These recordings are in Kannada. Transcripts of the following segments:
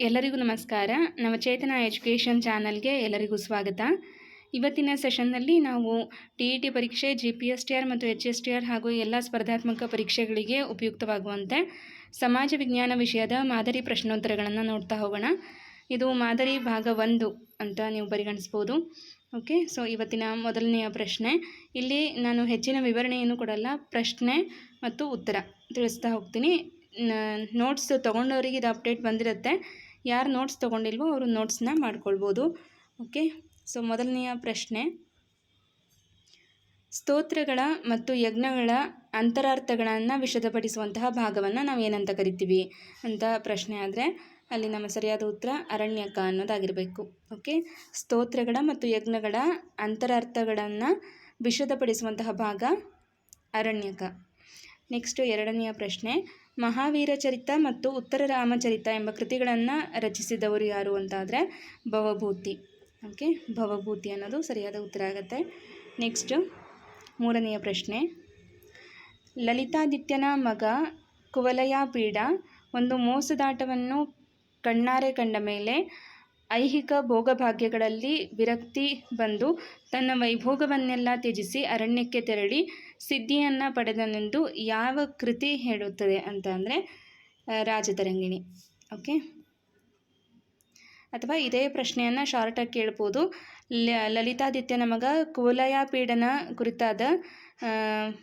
ಎಲ್ಲರಿಗೂ ನಮಸ್ಕಾರ. ನಮ್ಮ ಚೇತನ ಎಜುಕೇಷನ್ ಚಾನಲ್ಗೆ ಎಲ್ಲರಿಗೂ ಸ್ವಾಗತ. ಇವತ್ತಿನ ಸೆಷನ್ನಲ್ಲಿ ನಾವು ಟಿ ಇ ಟಿ ಪರೀಕ್ಷೆ, G P S T R ಮತ್ತು ಎಚ್ ಎಸ್ ಟಿ ಆರ್ ಹಾಗೂ ಎಲ್ಲ ಸ್ಪರ್ಧಾತ್ಮಕ ಪರೀಕ್ಷೆಗಳಿಗೆ ಉಪಯುಕ್ತವಾಗುವಂತೆ ಸಮಾಜ ವಿಜ್ಞಾನ ವಿಷಯದ ಮಾದರಿ ಪ್ರಶ್ನೋತ್ತರಗಳನ್ನು ನೋಡ್ತಾ ಹೋಗೋಣ. ಇದು ಮಾದರಿ ಭಾಗ ಒಂದು ಅಂತ ನೀವು ಪರಿಗಣಿಸ್ಬೋದು. ಓಕೆ, ಸೊ ಇವತ್ತಿನ ಮೊದಲನೆಯ ಪ್ರಶ್ನೆ. ಇಲ್ಲಿ ನಾನು ಹೆಚ್ಚಿನ ವಿವರಣೆಯನ್ನು ಕೊಡಲ್ಲ, ಪ್ರಶ್ನೆ ಮತ್ತು ಉತ್ತರ ತಿಳಿಸ್ತಾ ಹೋಗ್ತೀನಿ. ನೋಟ್ಸ್ ತೊಗೊಂಡವರಿಗೆ ಇದು ಅಪ್ಡೇಟ್ ಬಂದಿರುತ್ತೆ. ಯಾರು ನೋಟ್ಸ್ ತೊಗೊಂಡಿಲ್ವೋ ಅವರು ನೋಟ್ಸ್ನ ಮಾಡ್ಕೊಳ್ಬೋದು. ಓಕೆ ಸೊ ಮೊದಲನೆಯ ಪ್ರಶ್ನೆ. ಸ್ತೋತ್ರಗಳ ಮತ್ತು ಯಜ್ಞಗಳ ಅಂತರಾರ್ಥಗಳನ್ನು ವಿಷದಪಡಿಸುವಂತಹ ಭಾಗವನ್ನು ನಾವು ಏನಂತ ಕರಿತೀವಿ ಅಂತ ಪ್ರಶ್ನೆ ಆದರೆ, ಅಲ್ಲಿ ನಮ್ಮ ಸರಿಯಾದ ಉತ್ತರ ಅರಣ್ಯಕ ಅನ್ನೋದಾಗಿರಬೇಕು. ಓಕೆ ಸ್ತೋತ್ರಗಳ ಮತ್ತು ಯಜ್ಞಗಳ ಅಂತರಾರ್ಥಗಳನ್ನು ವಿಷದಪಡಿಸುವಂತಹ ಭಾಗ ಅರಣ್ಯಕ. ನೆಕ್ಸ್ಟ್ ಎರಡನೆಯ ಪ್ರಶ್ನೆ. ಮಹಾವೀರ ಚರಿತ ಮತ್ತು ಉತ್ತರ ರಾಮಚರಿತ ಎಂಬ ಕೃತಿಗಳನ್ನು ರಚಿಸಿದವರು ಯಾರು ಅಂತಾದರೆ ಭವಭೂತಿ. ಓಕೆ, ಭವಭೂತಿ ಅನ್ನೋದು ಸರಿಯಾದ ಉತ್ತರ ಆಗುತ್ತೆ. ನೆಕ್ಸ್ಟು ಮೂರನೆಯ ಪ್ರಶ್ನೆ. ಲಲಿತಾದಿತ್ಯನ ಮಗ ಕುವಲಯಾಪೀಡ ಒಂದು ಮೋಸದಾಟವನ್ನು ಕಣ್ಣಾರೆ ಕಂಡ ಮೇಲೆ ಐಹಿಕ ಭೋಗಭಾಗ್ಯಗಳಲ್ಲಿ ವಿರಕ್ತಿ ಬಂದು ತನ್ನ ವೈಭೋಗವನ್ನೆಲ್ಲ ತ್ಯಜಿಸಿ ಅರಣ್ಯಕ್ಕೆ ತೆರಳಿ ಸಿದ್ಧಿಯನ್ನು ಪಡೆದನೆಂದು ಯಾವ ಕೃತಿ ಹೇಳುತ್ತದೆ ಅಂತ ಅಂದರೆ ರಾಜತರಂಗಿಣಿ. ಓಕೆ? ಅಥವಾ ಇದೇ ಪ್ರಶ್ನೆಯನ್ನು ಶಾರ್ಟಾಗಿ ಕೇಳ್ಬೋದು. ಲಲಿತಾದಿತ್ಯ ನಮಗ ಕೋಲಯ ಪೀಡನ ಕುರಿತಾದ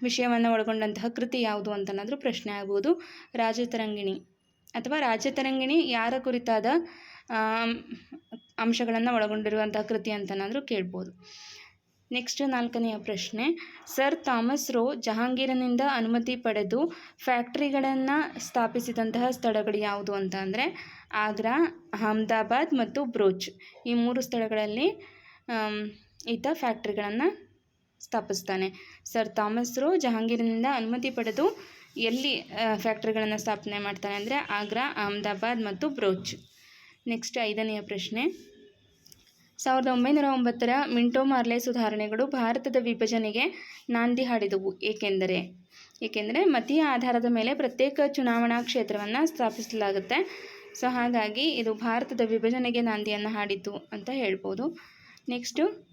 ವಿಷಯವನ್ನು ಒಳಗೊಂಡಂತಹ ಕೃತಿ ಯಾವುದು ಅಂತನಾದರೂ ಪ್ರಶ್ನೆ ಆಗ್ಬೋದು. ರಾಜತರಂಗಿಣಿ. ಅಥವಾ ರಾಜತರಂಗಿಣಿ ಯಾರ ಕುರಿತಾದ ಅಂಶಗಳನ್ನು ಒಳಗೊಂಡಿರುವಂತಹ ಕೃತಿ ಅಂತನಾದರೂ ಕೇಳ್ಬೋದು. ನೆಕ್ಸ್ಟ್ ನಾಲ್ಕನೆಯ ಪ್ರಶ್ನೆ. ಸರ್ ಥಾಮಸ್ ರೋ ಜಹಾಂಗೀರನಿಂದ ಅನುಮತಿ ಪಡೆದು ಫ್ಯಾಕ್ಟ್ರಿಗಳನ್ನು ಸ್ಥಾಪಿಸಿದಂತಹ ಸ್ಥಳಗಳು ಯಾವುದು ಅಂತ ಅಂದರೆ ಆಗ್ರಾ, ಅಹಮದಾಬಾದ್ ಮತ್ತು ಬ್ರೋಚ್. ಈ ಮೂರು ಸ್ಥಳಗಳಲ್ಲಿ ಈತ ಫ್ಯಾಕ್ಟ್ರಿಗಳನ್ನು ಸ್ಥಾಪಿಸ್ತಾನೆ. ಸರ್ ಥಾಮಸ್ ರೋ ಜಹಾಂಗೀರನಿಂದ ಅನುಮತಿ ಪಡೆದು ಎಲ್ಲಿ ಫ್ಯಾಕ್ಟ್ರಿಗಳನ್ನು ಸ್ಥಾಪನೆ ಮಾಡ್ತಾನೆ ಅಂದರೆ ಆಗ್ರಾ, ಅಹಮದಾಬಾದ್ ಮತ್ತು ಬ್ರೋಚ್. ನೆಕ್ಸ್ಟ್ ಐದನೆಯ ಪ್ರಶ್ನೆ. ಸಾವಿರದ ಒಂಬೈನೂರ ಒಂಬತ್ತರ ಮಿಂಟೋ ಮಾರ್ಲೆ ಸುಧಾರಣೆಗಳು ಭಾರತದ ವಿಭಜನೆಗೆ ನಾಂದಿ ಹಾಡಿದವು. ಏಕೆಂದರೆ ಏಕೆಂದರೆ ಮತೀಯ ಆಧಾರದ ಮೇಲೆ ಪ್ರತ್ಯೇಕ ಚುನಾವಣಾ ಕ್ಷೇತ್ರವನ್ನು ಸ್ಥಾಪಿಸಲಾಗುತ್ತೆ. ಸೊ, ಹಾಗಾಗಿ ಇದು ಭಾರತದ ವಿಭಜನೆಗೆ ನಾಂದಿಯನ್ನು ಹಾಡಿತು ಅಂತ ಹೇಳ್ಬೋದು. ನೆಕ್ಸ್ಟು,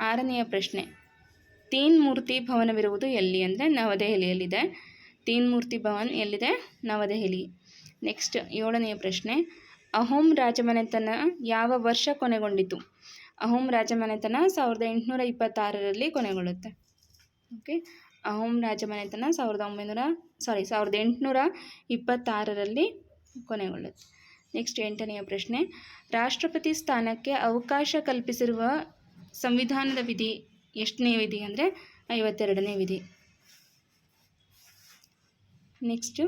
ಆರನೆಯ ಪ್ರಶ್ನೆ. ತೀನ್ ಮೂರ್ತಿ ಭವನವಿರುವುದು ಎಲ್ಲಿ ಅಂದರೆ ನವದೆಹಲಿಯಲ್ಲಿದೆ. ತೀನ್ ಮೂರ್ತಿ ಭವನ್ ಎಲ್ಲಿದೆ? ನವದೆಹಲಿ. ನೆಕ್ಸ್ಟ್ ಏಳನೆಯ ಪ್ರಶ್ನೆ. ಅಹೋಂ ರಾಜಮನೆತನ ಯಾವ ವರ್ಷ ಕೊನೆಗೊಂಡಿತು? ಅಹೋಂ ರಾಜಮನೆತನ ಸಾವಿರದ ಎಂಟುನೂರ ಇಪ್ಪತ್ತಾರರಲ್ಲಿ ಕೊನೆಗೊಳ್ಳುತ್ತೆ. ಓಕೆ. ಅಹೋಂ ರಾಜಮನೆತನ ಸಾವಿರದ ಒಂಬೈನೂರ, ಸಾರಿ, ಸಾವಿರದ ಎಂಟುನೂರ ಇಪ್ಪತ್ತಾರರಲ್ಲಿ ಕೊನೆಗೊಳ್ಳುತ್ತೆ. ನೆಕ್ಸ್ಟ್ ಎಂಟನೆಯ ಪ್ರಶ್ನೆ. ರಾಷ್ಟ್ರಪತಿ ಸ್ಥಾನಕ್ಕೆ ಅವಕಾಶ ಕಲ್ಪಿಸಿರುವ ಸಂವಿಧಾನದ ವಿಧಿ ಎಷ್ಟನೇ ವಿಧಿ ಅಂದರೆ ಐವತ್ತೆರಡನೇ ವಿಧಿ. ನೆಕ್ಸ್ಟು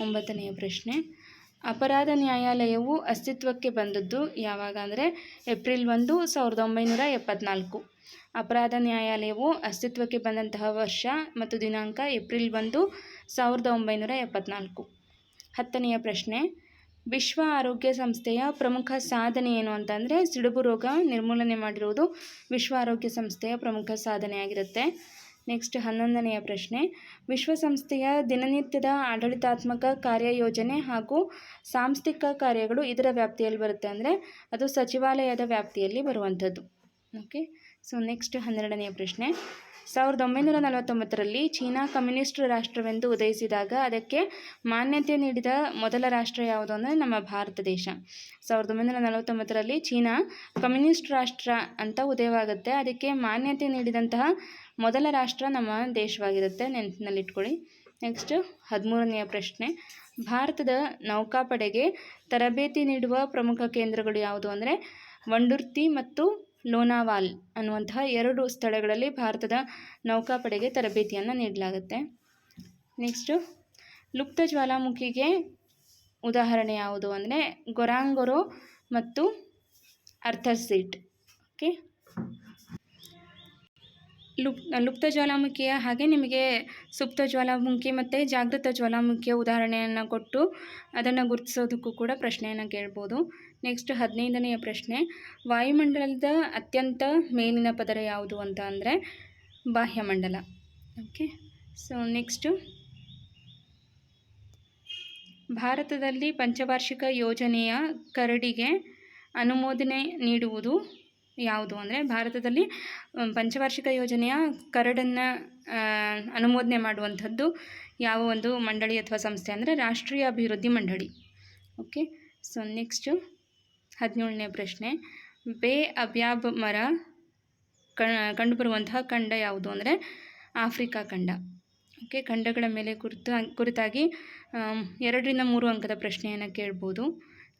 ಒಂಬತ್ತನೆಯ ಪ್ರಶ್ನೆ. ಅಪರಾಧ ನ್ಯಾಯಾಲಯವು ಅಸ್ತಿತ್ವಕ್ಕೆ ಬಂದದ್ದು ಯಾವಾಗ ಅಂದರೆ ಏಪ್ರಿಲ್ ಒಂದು ಸಾವಿರದ ಒಂಬೈನೂರ ಎಪ್ಪತ್ನಾಲ್ಕು. ಅಪರಾಧ ನ್ಯಾಯಾಲಯವು ಅಸ್ತಿತ್ವಕ್ಕೆ ಬಂದಂತಹ ವರ್ಷ ಮತ್ತು ದಿನಾಂಕ ಏಪ್ರಿಲ್ ಒಂದು ಸಾವಿರದ ಒಂಬೈನೂರ ಎಪ್ಪತ್ನಾಲ್ಕು. ಹತ್ತನೆಯ ಪ್ರಶ್ನೆ, ವಿಶ್ವ ಆರೋಗ್ಯ ಸಂಸ್ಥೆಯ ಪ್ರಮುಖ ಸಾಧನೆ ಏನು ಅಂತಂದರೆ ಸಿಡುಬು ರೋಗ ನಿರ್ಮೂಲನೆ ಮಾಡಿರುವುದು ವಿಶ್ವ ಆರೋಗ್ಯ ಸಂಸ್ಥೆಯ ಪ್ರಮುಖ ಸಾಧನೆಯಾಗಿರುತ್ತೆ. ನೆಕ್ಸ್ಟ್ ಹನ್ನೊಂದನೆಯ ಪ್ರಶ್ನೆ. ವಿಶ್ವಸಂಸ್ಥೆಯ ದಿನನಿತ್ಯದ ಆಡಳಿತಾತ್ಮಕ ಕಾರ್ಯಯೋಜನೆ ಹಾಗೂ ಸಾಂಸ್ಥಿಕ ಕಾರ್ಯಗಳು ಇದರ ವ್ಯಾಪ್ತಿಯಲ್ಲಿ ಬರುತ್ತೆ ಅಂದರೆ ಅದು ಸಚಿವಾಲಯದ ವ್ಯಾಪ್ತಿಯಲ್ಲಿ ಬರುವಂಥದ್ದು. ಓಕೆ ಸೊ ನೆಕ್ಸ್ಟ್ ಹನ್ನೆರಡನೆಯ ಪ್ರಶ್ನೆ. ಸಾವಿರದ ಒಂಬೈನೂರ ನಲವತ್ತೊಂಬತ್ತರಲ್ಲಿ ಚೀನಾ ಕಮ್ಯುನಿಸ್ಟ್ ರಾಷ್ಟ್ರವೆಂದು ಉದಯಿಸಿದಾಗ ಅದಕ್ಕೆ ಮಾನ್ಯತೆ ನೀಡಿದ ಮೊದಲ ರಾಷ್ಟ್ರ ಯಾವುದು ಅಂದರೆ ನಮ್ಮ ಭಾರತ ದೇಶ. ಸಾವಿರದ ಒಂಬೈನೂರ ನಲವತ್ತೊಂಬತ್ತರಲ್ಲಿ ಚೀನಾ ಕಮ್ಯುನಿಸ್ಟ್ ರಾಷ್ಟ್ರ ಅಂತ ಉದಯವಾಗುತ್ತೆ. ಅದಕ್ಕೆ ಮಾನ್ಯತೆ ನೀಡಿದಂತಹ ಮೊದಲ ರಾಷ್ಟ್ರ ನಮ್ಮ ದೇಶವಾಗಿರುತ್ತೆ. ನೆನಪಿನಲ್ಲಿಟ್ಕೊಳ್ಳಿ. ನೆಕ್ಸ್ಟ್ ಹದಿಮೂರನೆಯ ಪ್ರಶ್ನೆ. ಭಾರತದ ನೌಕಾಪಡೆಗೆ ತರಬೇತಿ ನೀಡುವ ಪ್ರಮುಖ ಕೇಂದ್ರಗಳು ಯಾವುದು ಅಂದರೆ, ವಂಡುರ್ತಿ ಮತ್ತು ಲೋನಾವಾಲ್ ಅನ್ನುವಂತಹ ಎರಡು ಸ್ಥಳಗಳಲ್ಲಿ ಭಾರತದ ನೌಕಾಪಡೆಗೆ ತರಬೇತಿಯನ್ನು ನೀಡಲಾಗುತ್ತೆ. ನೆಕ್ಸ್ಟು, ಲುಪ್ತ ಜ್ವಾಲಾಮುಖಿಗೆ ಉದಾಹರಣೆ ಯಾವುದು ಅಂದರೆ ಗೊರಾಂಗೊರೋ ಮತ್ತು ಅರ್ಥರ್ಸೀಟ್ ಓಕೆ? ಲುಪ್, ಲುಪ್ತ ಜ್ವಾಲಾಮುಖಿಯ ಹಾಗೆ ನಿಮಗೆ ಸುಪ್ತ ಜ್ವಾಲಾಮುಖಿ ಮತ್ತು ಜಾಗೃತ ಜ್ವಾಲಾಮುಖಿಯ ಉದಾಹರಣೆಯನ್ನು ಕೊಟ್ಟು ಅದನ್ನು ಗುರುತಿಸೋದಕ್ಕೂ ಕೂಡ ಪ್ರಶ್ನೆಯನ್ನು ಕೇಳ್ಬೋದು. ನೆಕ್ಸ್ಟ್ ಹದಿನೈದನೆಯ ಪ್ರಶ್ನೆ, ವಾಯುಮಂಡಲದ ಅತ್ಯಂತ ಮೇಲಿನ ಪದರ ಯಾವುದು ಅಂತ ಅಂದರೆ ಬಾಹ್ಯಮಂಡಲ. ಓಕೆ ಸೊ ನೆಕ್ಸ್ಟು ಭಾರತದಲ್ಲಿ ಪಂಚವಾರ್ಷಿಕ ಯೋಜನೆಯ ಕರಡಿಗೆ ಅನುಮೋದನೆ ನೀಡುವುದು ಯಾವುದು ಅಂದರೆ ಭಾರತದಲ್ಲಿ ಪಂಚವಾರ್ಷಿಕ ಯೋಜನೆಯ ಕರಡನ್ನು ಅನುಮೋದನೆ ಮಾಡುವಂಥದ್ದು ಯಾವ ಒಂದು ಮಂಡಳಿ ಅಥವಾ ಸಂಸ್ಥೆ ಅಂದರೆ ರಾಷ್ಟ್ರೀಯ ಅಭಿವೃದ್ಧಿ ಮಂಡಳಿ. ಓಕೆ, ಸೊ ನೆಕ್ಸ್ಟು ಹದಿನೇಳನೇ ಪ್ರಶ್ನೆ. ಬೇ ಅಬ್ಯಾಬ್ ಮರ ಕಂಡುಬರುವಂತಹ ಖಂಡ ಯಾವುದು ಅಂದರೆ ಆಫ್ರಿಕಾ ಖಂಡ. ಓಕೆ, ಖಂಡಗಳ ಮೇಲೆ ಕುರಿತು, ಕುರಿತಾಗಿ ಎರಡರಿಂದ ಮೂರು ಅಂಕದ ಪ್ರಶ್ನೆಯನ್ನು ಕೇಳ್ಬೋದು.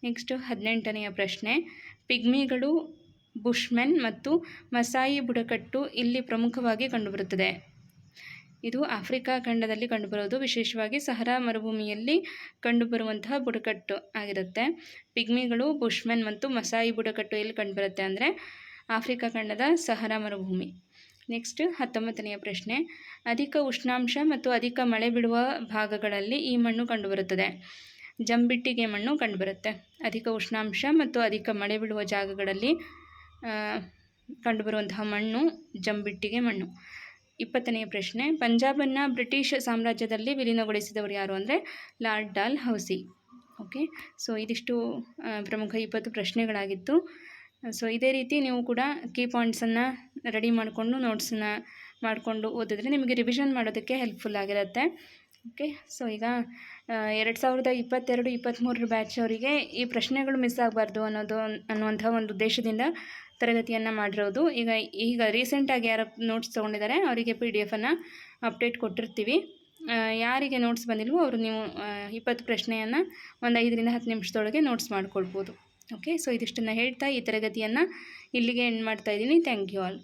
ನೆಕ್ಸ್ಟು ಹದಿನೆಂಟನೆಯ ಪ್ರಶ್ನೆ. ಪಿಗ್ಮಿಗಳು ಬುಷ್ಮೆನ್ ಮತ್ತು ಮಸಾಯಿ ಬುಡಕಟ್ಟು ಇಲ್ಲಿ ಪ್ರಮುಖವಾಗಿ ಕಂಡುಬರುತ್ತದೆ. ಇದು ಆಫ್ರಿಕಾ ಖಂಡದಲ್ಲಿ ಕಂಡುಬರೋದು ವಿಶೇಷವಾಗಿ ಸಹರಾ ಮರುಭೂಮಿಯಲ್ಲಿ ಕಂಡುಬರುವಂತಹ ಬುಡಕಟ್ಟು ಆಗಿರುತ್ತೆ. ಪಿಗ್ಮಿಗಳು, ಬುಷ್ಮೆನ್ ಮತ್ತು ಮಸಾಯಿ ಬುಡಕಟ್ಟು ಎಲ್ಲಿ ಕಂಡುಬರುತ್ತೆ ಅಂದರೆ ಆಫ್ರಿಕಾ ಖಂಡದ ಸಹರಾ ಮರುಭೂಮಿ. ನೆಕ್ಸ್ಟ್ ಹತ್ತೊಂಬತ್ತನೆಯ ಪ್ರಶ್ನೆ. ಅಧಿಕ ಉಷ್ಣಾಂಶ ಮತ್ತು ಅಧಿಕ ಮಳೆ ಬಿಡುವ ಭಾಗಗಳಲ್ಲಿ ಈ ಮಣ್ಣು ಕಂಡುಬರುತ್ತದೆ. ಜಂಬಿಟ್ಟಿಗೆ ಮಣ್ಣು ಕಂಡುಬರುತ್ತೆ. ಅಧಿಕ ಉಷ್ಣಾಂಶ ಮತ್ತು ಅಧಿಕ ಮಳೆ ಬೀಳುವ ಜಾಗಗಳಲ್ಲಿ ಕಂಡುಬರುವಂತಹ ಮಣ್ಣು, ಜಂಬಿಟ್ಟಿಗೆ ಮಣ್ಣು. ಇಪ್ಪತ್ತನೆಯ ಪ್ರಶ್ನೆ, ಪಂಜಾಬನ್ನು ಬ್ರಿಟಿಷ್ ಸಾಮ್ರಾಜ್ಯದಲ್ಲಿ ವಿಲೀನಗೊಳಿಸಿದವರು ಯಾರು ಅಂದರೆ Lord Dalhousie. Okay, so ಇದಿಷ್ಟು ಪ್ರಮುಖ ಇಪ್ಪತ್ತು ಪ್ರಶ್ನೆಗಳಾಗಿತ್ತು. ಸೊ ಇದೇ ರೀತಿ ನೀವು ಕೂಡ ಕೀ ಪಾಯಿಂಟ್ಸನ್ನು ರೆಡಿ ಮಾಡಿಕೊಂಡು ನೋಟ್ಸನ್ನ ಮಾಡಿಕೊಂಡು ಓದಿದ್ರೆ ನಿಮಗೆ ರಿವಿಷನ್ ಮಾಡೋದಕ್ಕೆ ಹೆಲ್ಪ್ಫುಲ್ ಆಗಿರುತ್ತೆ. ಓಕೆ, ಸೊ ಈಗ ಎರಡು ಸಾವಿರದ ಇಪ್ಪತ್ತೆರಡು ಇಪ್ಪತ್ತ್ಮೂರರ ಬ್ಯಾಚ್ ಅವರಿಗೆ ಈ ಪ್ರಶ್ನೆಗಳು ಮಿಸ್ ಆಗಬಾರ್ದು ಅನ್ನೋದು ಅನ್ನುವಂಥ ಒಂದು ಉದ್ದೇಶದಿಂದ ತರಗತಿಯನ್ನು ಮಾಡಿರೋದು. ಈಗ ಈಗ ರೀಸೆಂಟಾಗಿ ಯಾರು ನೋಟ್ಸ್ ತೊಗೊಂಡಿದ್ದಾರೆ ಅವರಿಗೆ ಪಿ ಡಿ ಎಫನ್ನು ಅಪ್ಡೇಟ್ ಕೊಟ್ಟಿರ್ತೀವಿ. ಯಾರಿಗೆ ನೋಟ್ಸ್ ಬಂದಿಲ್ವೋ ಅವರು ನೀವು ಇಪ್ಪತ್ತು ಪ್ರಶ್ನೆಯನ್ನು ಒಂದು ಐದರಿಂದ ಹತ್ತು ನಿಮಿಷದೊಳಗೆ ನೋಟ್ಸ್ ಮಾಡ್ಕೊಳ್ಬೋದು. ಓಕೆ ಸೊ ಇದಿಷ್ಟನ್ನು ಹೇಳ್ತಾ ಈ ತರಗತಿಯನ್ನು ಇಲ್ಲಿಗೆ ಎಂಡ್ ಮಾಡ್ತಾ ಇದ್ದೀನಿ. Thank you all